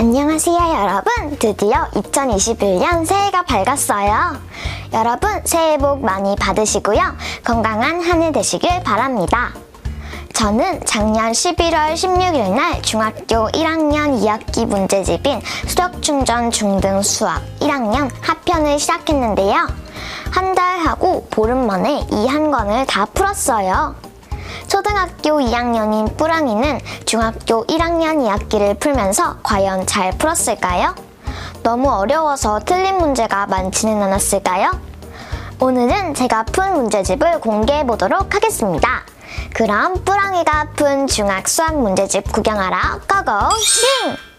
안녕하세요, 여러분. 드디어 2021년 새해가 밝았어요. 여러분, 새해 복 많이 받으시고요. 건강한 한 해 되시길 바랍니다. 저는 작년 11월 16일 날 중학교 1학년 2학기 문제집인 수력충전 중등 수학 1학년 하편을 시작했는데요. 한 달 하고 보름 만에 이 한 권을 다 풀었어요. 초등학교 2학년인 뿌랑이는 중학교 1학년 2학기를 풀면서 과연 잘 풀었을까요? 너무 어려워서 틀린 문제가 많지는 않았을까요? 오늘은 제가 푼 문제집을 공개해 보도록 하겠습니다. 그럼 뿌랑이가 푼 중학 수학 문제집 구경하러 고고 싱!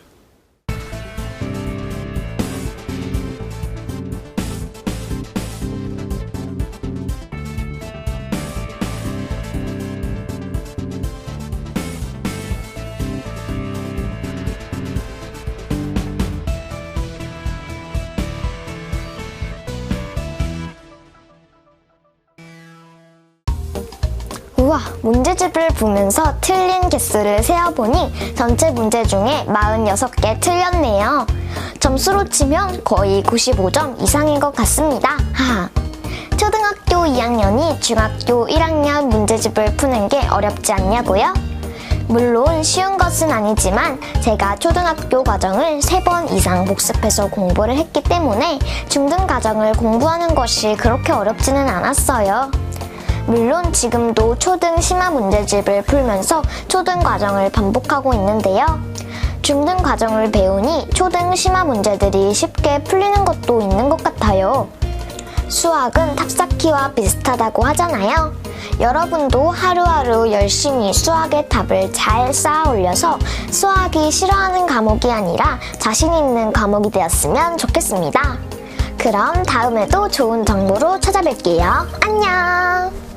우와, 문제집을 보면서 틀린 개수를 세어보니 전체 문제 중에 46개 틀렸네요. 점수로 치면 거의 95점 이상인 것 같습니다. 하하. 초등학교 2학년이 중학교 1학년 문제집을 푸는 게 어렵지 않냐고요? 물론 쉬운 것은 아니지만 제가 초등학교 과정을 3번 이상 복습해서 공부를 했기 때문에 중등 과정을 공부하는 것이 그렇게 어렵지는 않았어요. 물론 지금도 초등 심화 문제집을 풀면서 초등 과정을 반복하고 있는데요. 중등 과정을 배우니 초등 심화 문제들이 쉽게 풀리는 것도 있는 것 같아요. 수학은 탑쌓기와 비슷하다고 하잖아요. 여러분도 하루하루 열심히 수학의 답을 잘 쌓아 올려서 수학이 싫어하는 과목이 아니라 자신 있는 과목이 되었으면 좋겠습니다. 그럼 다음에도 좋은 정보로 찾아뵐게요. 안녕!